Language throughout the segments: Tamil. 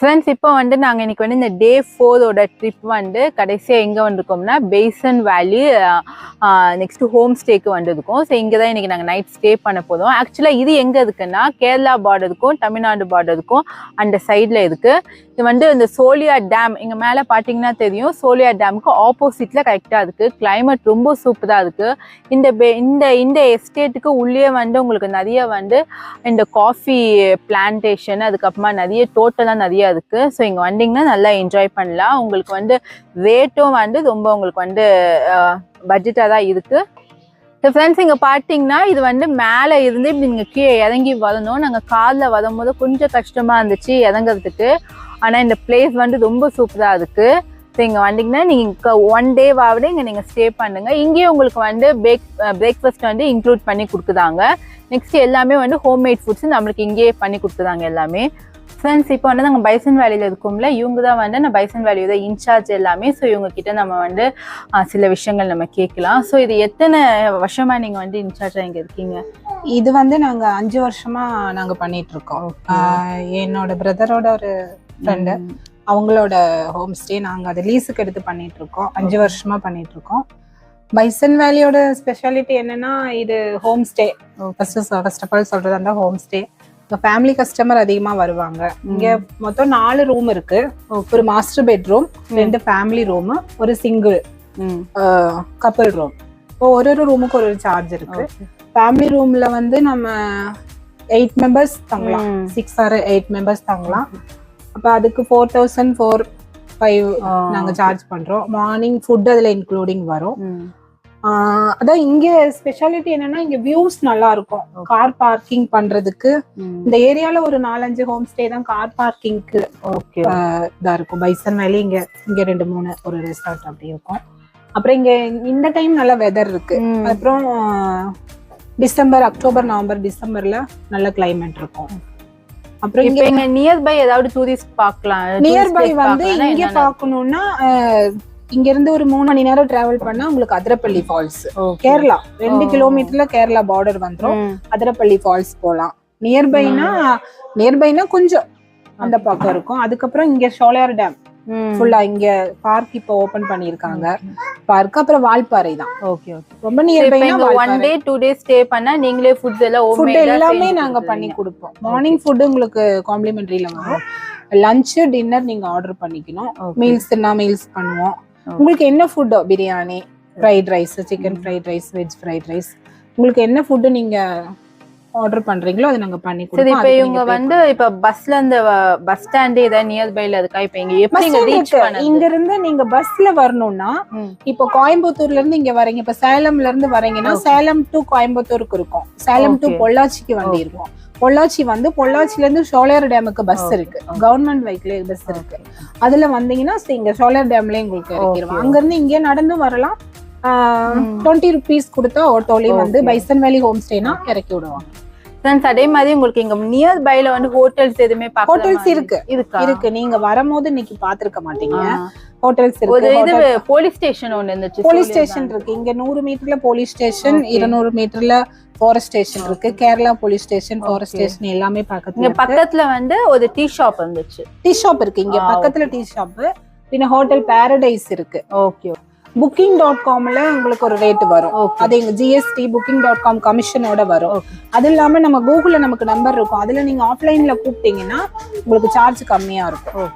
ஃப்ரெண்ட்ஸ் இப்போ வந்து நாங்கள் இன்னைக்கு வந்து இந்த டே ஃபோரோட ட்ரிப் வந்து கடைசியாக எங்கே வந்திருக்கோம்னா பேசன் வேலி நெக்ஸ்ட் ஹோம் ஸ்டேக்கு வந்திருக்கோம். ஸோ இங்கே தான் இன்றைக்கி நாங்கள் நைட் ஸ்டே பண்ண போதும் ஆக்சுவலாக இது எங்கே இருக்குன்னா கேரளா பார்டருக்கும் தமிழ்நாடு பார்டருக்கும் அந்த சைடில் இருக்குது இது வந்து இந்த சோலியா டேம் இங்கே மேலே பார்த்தீங்கன்னா தெரியும். சோலியா டேமுக்கு ஆப்போசிட்டில் கரெக்டாக இருக்கு. கிளைமேட் ரொம்ப சூப்பராக இருக்கு. இந்த பே இந்த இந்த எஸ்டேட்டுக்கு உள்ளே வந்து உங்களுக்கு நிறைய வந்து இந்த காஃபி பிளான்டேஷன் அதுக்கப்புறமா நிறைய டோட்டலாக நிறைய இருக்கு. ஸோ இங்கே வந்தீங்கன்னா நல்லா என்ஜாய் பண்ணலாம். உங்களுக்கு வந்து ரேட்டும் வந்து ரொம்ப உங்களுக்கு வந்து பட்ஜெட்டாக தான் இருக்குது ஸோ ஃப்ரெண்ட்ஸ் இங்கே பார்த்தீங்கன்னா இது வந்து மேலே இருந்து இப்படி நீங்கள் கீழே இறங்கி வரணும் நாங்கள் காரில் வரும்போது கொஞ்சம் கஷ்டமாக இருந்துச்சு இறங்குறதுக்கு. ஆனால் இந்த பிளேஸ் வந்து ரொம்ப சூப்பராக இருக்குது ஸோ இங்கே வந்தீங்கன்னா நீங்கள் ஒன் டேவாவது இங்கே நீங்கள் ஸ்டே பண்ணுங்கள் இங்கேயே உங்களுக்கு வந்து பிரேக் பிரேக்ஃபாஸ்ட் வந்து இன்க்ளூட் பண்ணி கொடுக்குறாங்க. நெக்ஸ்ட் எல்லாமே வந்து ஹோம்மேட் ஃபுட்ஸ் நம்மளுக்கு இங்கேயே பண்ணி கொடுக்குறாங்க எல்லாமே. ஃப்ரெண்ட்ஸ் இப்போ வந்து நாங்கள் பைசன் வேலியில் இருக்கோம்ல இவங்க தான் வந்து நான் பைசன் வேலியோட இன்சார்ஜ் எல்லாமே ஸோ இவங்க கிட்ட நம்ம வந்து சில விஷயங்கள் நம்ம கேட்கலாம். ஸோ இது எத்தனை வருஷமா நீங்கள் வந்து இன்சார்ஜாக இங்கே இருக்கீங்க? இது வந்து நாங்க அஞ்சு வருஷமா நாங்க பண்ணிட்டு இருக்கோம் ஆஹ் என்னோட பிரதரோட ஒரு ஃப்ரெண்டு அவங்களோட ஹோம் ஸ்டே நாங்க அதை லீஸுக்கு எடுத்து பண்ணிட்டு இருக்கோம் அஞ்சு வருஷமா பண்ணிட்டு இருக்கோம் பைசன் வேலியோட ஸ்பெஷாலிட்டி என்னன்னா இது home stay first first of all சொல்றது அந்த ஹோம் ஸ்டே ஃபேமிலி கஸ்டமர் அதிகமா வருவாங்க. இங்க மொத்தம் நாலு ரூம் இருக்கு. ஒரு மாஸ்டர் பெட்ரூம் ரெண்டு ஃபேமிலி ரூம் ஒரு சிங்கிள் ம். கப்பல் ரூம் இப்போ ஒரு ஒரு ரூமுக்கு ஒரு ஒரு சார்ஜ் இருக்கு. ஃபேமிலி ரூம்ல வந்து நம்ம எயிட் மெம்பர்ஸ் தங்கலாம். சிக்ஸ் ஆர் எயிட் மெம்பர்ஸ் தங்கலாம். அப்ப அதுக்கு ஃபோர் தௌசண்ட் ஃபோர் ஃபைவ் நாங்க சார்ஜ் பண்றோம். மார்னிங் ஃபுட் அதுல இன்க்ளூடிங் வரும். அதான் இங்க ஸ்பெஷாலிட்டி என்னன்னா இங்க வியூஸ் நல்லா இருக்கும் கார் பார்க்கிங் பண்றதுக்கு. இந்த ஏரியால ஒரு நாலஞ்சு ஹோம் ஸ்டே தான் கார் பார்க்கிங்க்கு ஓகே இதா இருக்கும். பைசன் வேலி இங்க இங்க ரெண்டு மூணு ஒரு ரெசார்ட் அப்படி இருக்கும். அப்புறம் இங்க இந்த டைம் நல்ல வெதர் இருக்கு. அப்புறம் டிசம்பர் அக்டோபர் நவம்பர் டிசம்பர்ல நல்ல கிளைமேட் இருக்கும். அப்புறம் இங்க நியர்பை ஏதாவது டூரிஸ்ட் பார்க்கலாம் நியர்பை வந்து இங்க என்னென்ன? பார்க்கணும்னா அஹ், இங்க இருந்து ஒரு மூணு மணி நேரம் டிராவல் பண்ணா உங்களுக்கு அதிரப்பள்ளி ஃபால்ஸ். கேரளா ரெண்டு. கிலோமீட்டர்ல கேரளா பார்டர் வந்துரும். ம். அதிரப்பள்ளி ஃபால்ஸ் போலாம். நியர்பைனா நியர்பைனா கொஞ்சம் அந்த பக்கம் இருக்கும். அதுக்கப்புறம் இங்க சோலையார் டேம். ஃபுல்லா இங்க பார்க் இப்போ ஓபன் பண்ணிருக்காங்க பார்க் அப்புறம் வால்பாறை தான். ஓகே ஓகே ரொம்ப நியர்பைனா one day two day stay பண்ணா நீங்களே ஃபுட்ஸ் எல்லாம் ஃபுட் எல்லாமே நாங்க பண்ணி. கொடுப்போம். மார்னிங் ஃபுட் உங்களுக்கு காம்ப்ளிமெண்டரியில வரும். லஞ்ச் டின்னர் நீங்க ஆர்டர் பண்ணிக்கணும். Okay. மீல்ஸ்னா மீல்ஸ் பண்ணுவோம். உங்களுக்கு என்ன food biryani fried rice chicken fried rice veg fried rice உங்களுக்கு என்ன ஃபுட் நீங்க ஆர்டர் பண்றீங்களோ அதை நாங்க பண்ணி கொடுப்போம். இப்ப இவங்க வந்து இப்ப பஸ்ல இந்த பஸ் ஸ்டாண்ட் ஏதாவது நியர்பைல இருக்கா? இப்ப இங்க எப்படி ரீச் இங்க இருந்து நீங்க பஸ்ல வரணும்னா. இப்போ கோயம்புத்தூர்ல இருந்து இங்க வரீங்க. இப்ப சேலம்ல இருந்து வரீங்கன்னா. சேலம் டு கோயம்புத்தூருக்கு இருக்கும். சேலம் டு. பொள்ளாச்சிக்கு வண்டி. இருக்கும். பொள்ளாச்சி வந்து பொள்ளாச்சில இருந்து சோலையார் டேமுக்கு பஸ். இருக்கு கவர்மெண்ட் வெஹிக்கிள் பஸ் இருக்கு அதுல வந்தீங்கன்னா இங்க சோலையார் டேம்ல உங்களுக்கு இறக்கிடுவோம். அங்க இருந்து இங்கே நடந்து வரலாம். டுவெண்ட்டி ருபீஸ் கொடுத்தா ஆட்டோலயும் வந்து. பைசன் வேலி ஹோம் ஸ்டேனா இறக்கி விடுவாங்க ஃப்ரெண்ட்ஸ் அதே மாதிரி உங்களுக்கு இங்க நியர்பைல வந்து ஹோட்டல்ஸ் எதுவுமே மாதிரி இருக்கு. இருக்கா இருக்கு நீங்க வரும்போது இன்னைக்கு பாத்திருக்க மாட்டீங்க. ஹோட்டல்ஸ் இருக்கு இது போலீஸ் ஸ்டேஷன் ஒண்ணு இருந்துச்சு போலீஸ். ஸ்டேஷன் இருக்கு இங்க நூறு மீட்டர்ல போலீஸ் ஸ்டேஷன். இருநூறு மீட்டர்ல ஃபாரஸ்ட் ஸ்டேஷன் இருக்கு. Kerala police station forest. Station எல்லாமே இங்க பக்கத்துல பக்கத்துல வந்து ஒரு டீ ஷாப் இருந்துச்சு டீ ஷாப் இருக்கு. இங்க பக்கத்துல டீ ஷாப் பின்ன ஹோட்டல் பாரடைஸ் இருக்கு. ஓகே புக்கிங் டாட் காம்ல உங்களுக்கு ஒரு ரேட் வரும். அது எங்க ஜிஎஸ்டி புக்கிங் டாட் காம் கமிஷனோட வரும். அது இல்லாம நம்ம கூகுள்ல நமக்கு நம்பர் இருக்கும். அதுல நீங்க ஆஃப்லைன்ல கூப்பிட்டீங்கன்னா உங்களுக்கு சார்ஜ் கம்மியா இருக்கும்.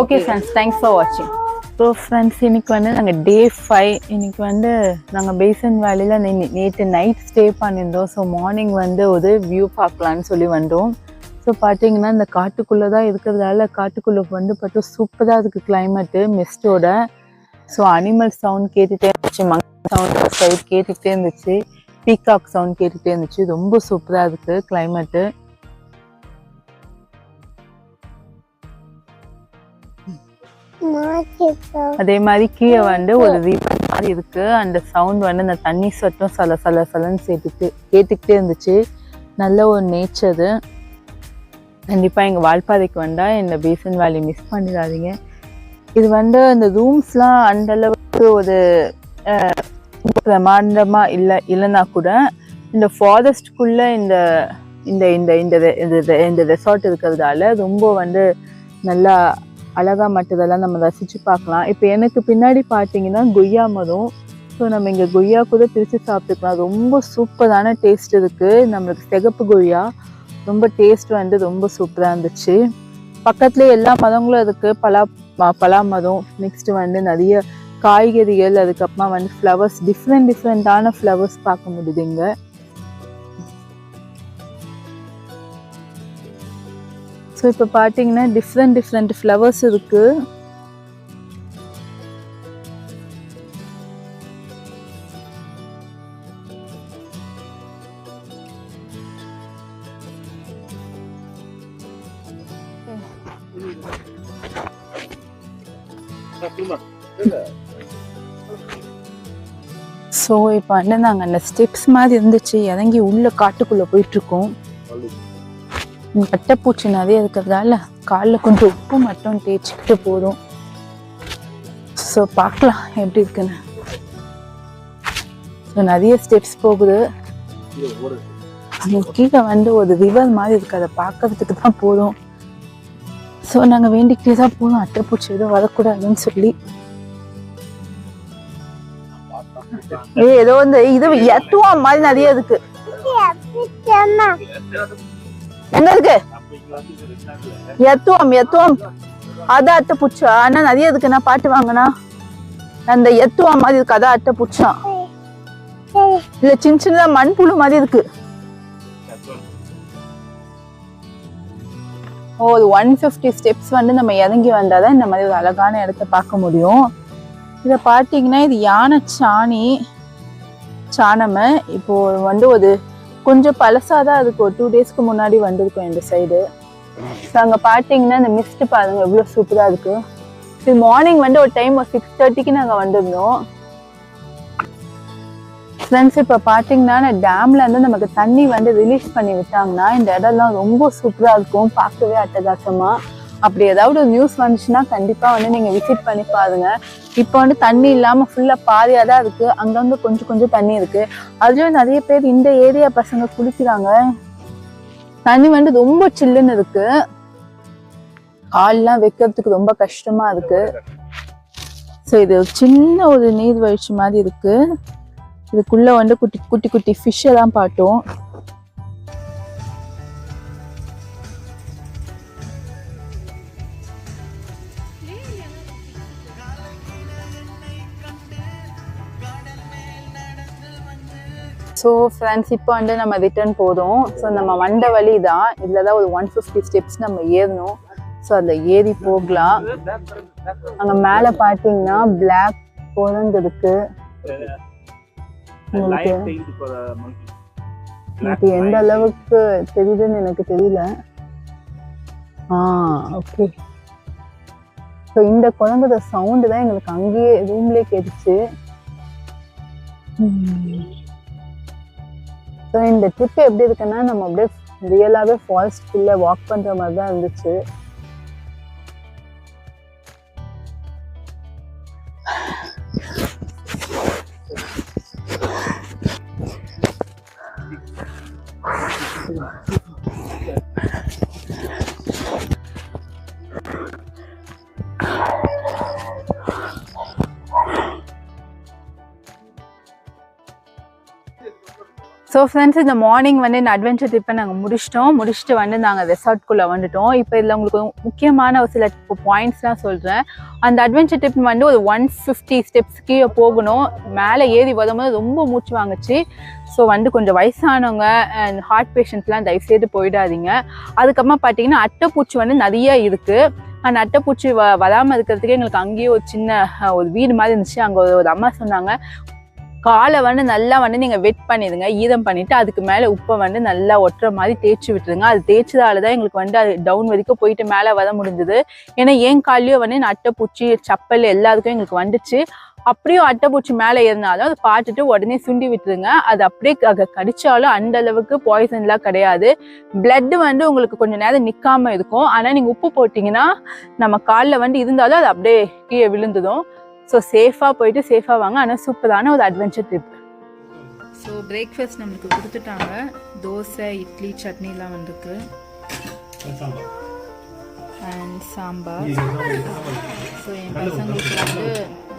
ஓகே ஃப்ரெண்ட்ஸ் தேங்க்ஸ் ஃபார் வாட்சிங் ஸோ ஃப்ரெண்ட்ஸ் இன்னைக்கு வந்து நாங்கள் டே ஃபைவ் இன்னைக்கு வந்து நாங்கள் பேசன் வேலியில் நேற்று நைட் ஸ்டே பண்ணியிருந்தோம். ஸோ மார்னிங் வந்து ஒரு வியூ பார்க்கலான்னு சொல்லி வந்தோம். ஸோ பார்த்தீங்கன்னா இந்த காட்டுக்குள்ளே தான் இருக்கிறதால காட்டுக்குள்ளே வந்து பார்த்தா சூப்பராக இருக்குது கிளைமேட்டு மிஸ்டோட ஸோ அனிமல் சவுண்ட் கேட்டுகிட்டே இருந்துச்சு மங்க சவுண்ட் சைட் கேட்டுகிட்டே இருந்துச்சு பீகாக் சவுண்ட் கேட்டுகிட்டே இருந்துச்சு. ரொம்ப சூப்பராக இருக்குது கிளைமேட்டு அதே மாதிரி கீழே வந்து ஒரு ரீபன் மாதிரி இருக்கு. அந்த சவுண்ட் வந்து அந்த தண்ணி சட்டம் சல சல சலன்னு சேர்த்துட்டு கேட்டுக்கிட்டே இருந்துச்சு. நல்ல ஒரு நேச்சரு கண்டிப்பா எங்க வால்பாறைக்கு வந்தா இந்த பேசன் வேலி மிஸ் பண்ணிடாதீங்க. இது வந்து அந்த ரூம்ஸ்லாம் அந்த அளவுக்கு ஒரு அஹ், பிரமாண்டமா இல்லை இல்லைன்னா கூட இந்த ஃபாரஸ்ட்குள்ள இந்த இந்த இந்த இந்த இந்த ரெசார்ட் இருக்கிறதால ரொம்ப வந்து நல்லா அழகா மற்றதெல்லாம் நம்ம ரசிச்சு பார்க்கலாம். இப்போ எனக்கு பின்னாடி பார்த்தீங்கன்னா கொய்யா மரம். ஸோ நம்ம இங்கே கொய்யா கூட பிரித்து சாப்பிட்டுக்கலாம். ரொம்ப சூப்பரான டேஸ்ட் இருக்குது நம்மளுக்கு சிகப்பு கொய்யா ரொம்ப டேஸ்ட் வந்து ரொம்ப சூப்பராக இருந்துச்சு. பக்கத்துல எல்லா மரங்களும் இருக்குது பலா பலா மரம். நெக்ஸ்ட் வந்து நிறைய காய்கறிகள். அதுக்கப்புறமா வந்து ஃப்ளவர்ஸ் டிஃப்ரெண்ட் டிஃப்ரெண்டான ஃப்ளவர்ஸ் பார்க்க முடியுது ஸோ இப்போ பார்த்தீங்கன்னா டிஃப்ரெண்ட் டிஃப்ரெண்ட் ஃப்ளவர்ஸ் இருக்கு. ஸோ இப்போ வந்து நாங்கள் அந்த ஸ்டெப்ஸ் மாதிரி இருந்துச்சு. இறங்கி உள்ள காட்டுக்குள்ளே போயிட்டுருக்கோம் கட்டைப்பூச்சி நிறைய இருக்கிறதால காலில் கொஞ்சம் உப்பு மட்டும் தேய்ச்சிக்கிட்டு போதும். ஸோ பார்க்கலாம் எப்படி இருக்குன்னு. ஸோ நிறைய ஸ்டெப்ஸ் போகுது. கீழே வந்து ஒரு ரிவர் மாதிரி இருக்கு. அதை பார்க்கறதுக்கு தான் போதும். ஸோ நாங்கள் வேண்டிக்கிட்டே தான் போதும் அட்டைப்பூச்சி எதுவும் வரக்கூடாதுன்னு சொல்லி. ஏ ஏதோ வந்து இது எத்துவம் மாதிரி நிறைய இருக்கு. எங்க இருக்கு? எத்துவம் எத்துவம். அத அட்டை புச்சா ஆனா நிறைய இருக்கு நான் பாட்டு வாங்கினா? அந்த எத்துவம் மாதிரி இருக்கு அதான் அட்டை புச்சா இல்ல சின்ன சின்னதா மண்புழு மாதிரி இருக்கு. ஓ ஒரு ஒன் ஃபிஃப்டி ஸ்டெப்ஸ் வந்து நம்ம இறங்கி வந்தாதான் இந்த மாதிரி ஒரு அழகான இடத்த பார்க்க முடியும். இதை பார்த்தீங்கன்னா இது யானை சாணி சாணமை. இப்போ வந்து ஒரு கொஞ்சம் பழசாக தான் அதுக்கு ஒரு டூ டேஸ்க்கு முன்னாடி வந்திருக்கும் இந்த சைடு ஸோ அங்கே பார்த்தீங்கன்னா இந்த மிஸ்ட் பாருங்கள் எவ்வளோ சூப்பராக இருக்குது இது மார்னிங் வந்து ஒரு டைம் ஒரு சிக்ஸ் தேர்ட்டிக்கு நாங்கள் வந்திருந்தோம். ஃப்ரெண்ட்ஸ் இப்போ பார்த்தீங்கன்னா இந்த டேம்லருந்து நமக்கு தண்ணி வந்து ரிலீஸ் பண்ணி விட்டாங்கன்னா இந்த இடம்லாம் ரொம்ப சூப்பராக இருக்கும் பார்க்கவே அட்டகாசமாக அப்படி ஏதாவது ஒரு நியூஸ் வந்துச்சுன்னா கண்டிப்பாக வந்து நீங்கள் விசிட் பண்ணி பாருங்க. இப்போ வந்து தண்ணி இல்லாமல் ஃபுல்லாக பாதியாக தான் இருக்கு. அங்கங்கே கொஞ்சம் கொஞ்சம் தண்ணி இருக்கு. அதுலயும் நிறைய பேர் இந்த ஏரியா பசங்க குளிக்கிறாங்க. தண்ணி வந்து ரொம்ப சில்லுன்னு இருக்கு. கால்லாம் வைக்கிறதுக்கு ரொம்ப கஷ்டமா இருக்கு. ஸோ இது சின்ன ஒரு நீர்வீழ்ச்சி மாதிரி இருக்கு. இதுக்குள்ள வந்து குட்டி குட்டி குட்டி ஃபிஷ் எல்லாம் பாட்டோம் ஸோ ஃப்ரெண்ட்ஸ் இப்போ வந்து நம்ம ரிட்டர்ன் போதும். ஸோ நம்ம வந்த வழி தான். இதில் தான் ஒரு ஒன் ஃபிஃப்டி ஸ்டெப்ஸ் நம்ம ஏறணும். ஸோ அந்த ஏறி போகலாம். அங்கே மேலே பார்த்தீங்கன்னா பிளாக் குரங்கு இருக்கு எனக்கு எந்த அளவுக்கு தெரியுதுன்னு எனக்கு தெரியல. ஆ ஓகே ஸோ இந்த குழந்தைத சவுண்டு தான் எங்களுக்கு அங்கேயே ரூம்லேயே கேட்டுச்சு. ஸோ இந்த ட்ரிப் எப்படி இருக்குன்னா நம்ம அப்படியே ரியலாகவே ஃபாரஸ்ட்குள்ளே வாக் பண்ணுற மாதிரி தான் இருந்துச்சு. ஸோ ஃப்ரெண்ட்ஸ் இந்த மார்னிங் வந்து இந்த அட்வென்ச்சர் ட்ரிப்பை நாங்கள் முடிச்சிட்டோம். முடிச்சுட்டு வந்து நாங்கள் ரெசார்ட்குள்ளே வந்துட்டோம். இப்போ இதில் உங்களுக்கு முக்கியமான ஒரு சில பாயிண்ட்ஸ்லாம் சொல்கிறேன் அந்த அட்வென்ச்சர் ட்ரிப் வந்து ஒரு ஒன் ஃபிஃப்டி ஸ்டெப்ஸ் கீழே போகணும். மேலே ஏறி வரும்போது ரொம்ப மூச்சு வாங்குச்சு. ஸோ வந்து கொஞ்சம் வயசானவங்க அண்ட் ஹார்ட் பேஷண்ட்ஸ்லாம் தயவுசெய்து போயிடாதீங்க. அதுக்கப்புறமா பார்த்தீங்கன்னா அட்டைப்பூச்சி வந்து நிறைய இருக்குது அந்த அட்டைப்பூச்சி வ வராமல் இருக்கிறதுக்கு எங்களுக்கு அங்கேயே ஒரு சின்ன ஒரு வீடு மாதிரி இருந்துச்சு. அங்கே ஒரு ஒரு அம்மா சொன்னாங்க காலை வந்து நல்லா வந்து நீங்கள் வெட் பண்ணிடுங்க ஈரம் பண்ணிவிட்டு அதுக்கு மேலே உப்பை வந்து நல்லா ஒட்டுற மாதிரி தேய்ச்சி விட்டுருங்க. அது தேய்ச்சதால தான் எங்களுக்கு வந்து அது டவுன் வரைக்கும் போயிட்டு மேலே வர முடிஞ்சது. ஏன்னா என் காலையும் வந்து அட்டை பூச்சி சப்பல் எல்லாத்துக்கும் எங்களுக்கு வந்துச்சு. அப்படியும் அட்டைப்பூச்சி மேலே இருந்தாலும் அதை பார்த்துட்டு உடனே சுண்டி விட்டுருங்க. அது அப்படியே க- கடிச்சாலும் அந்த அளவுக்கு பாய்சன்லாம் கிடையாது. blood வந்து உங்களுக்கு கொஞ்சம் நேரம் நிற்காம இருக்கும். ஆனால் நீங்கள் உப்பு போட்டிங்கன்னா நம்ம காலில் வந்து இருந்தாலும் அது அப்படியே கீழே விழுந்துடும். ஸோ சேஃபாக போயிட்டு சேஃபாக வாங்க. ஆனால் சூப்பரான ஒரு அட்வென்ச்சர் ட்ரிப் ஸோ பிரேக்ஃபாஸ்ட் நம்மளுக்கு கொடுத்துட்டாங்க. தோசை இட்லி சட்னிலாம் வந்திருக்கு. அண்ட் சாம்பார். ஸோ என் பசங்களுக்கு வந்து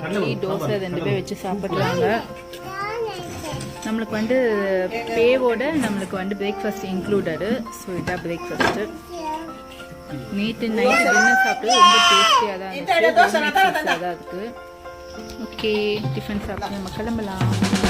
இட்லி தோசை ரெண்டு பேர் வச்சு சாப்பிட்றாங்க. நம்மளுக்கு வந்து பேவோட நம்மளுக்கு வந்து பிரேக்ஃபாஸ்ட் இன்க்ளூடடு ஸோ இதான் பிரேக்ஃபாஸ்ட்டு நேற்று நைட்டு டின்னர் சாப்பிட்டு ரொம்ப டேஸ்டியாக தான் இருந்துச்சு தான் இருக்குது ஓகே டிஃபன் சாப்பிட்டு நம்ம கிளம்பலாம்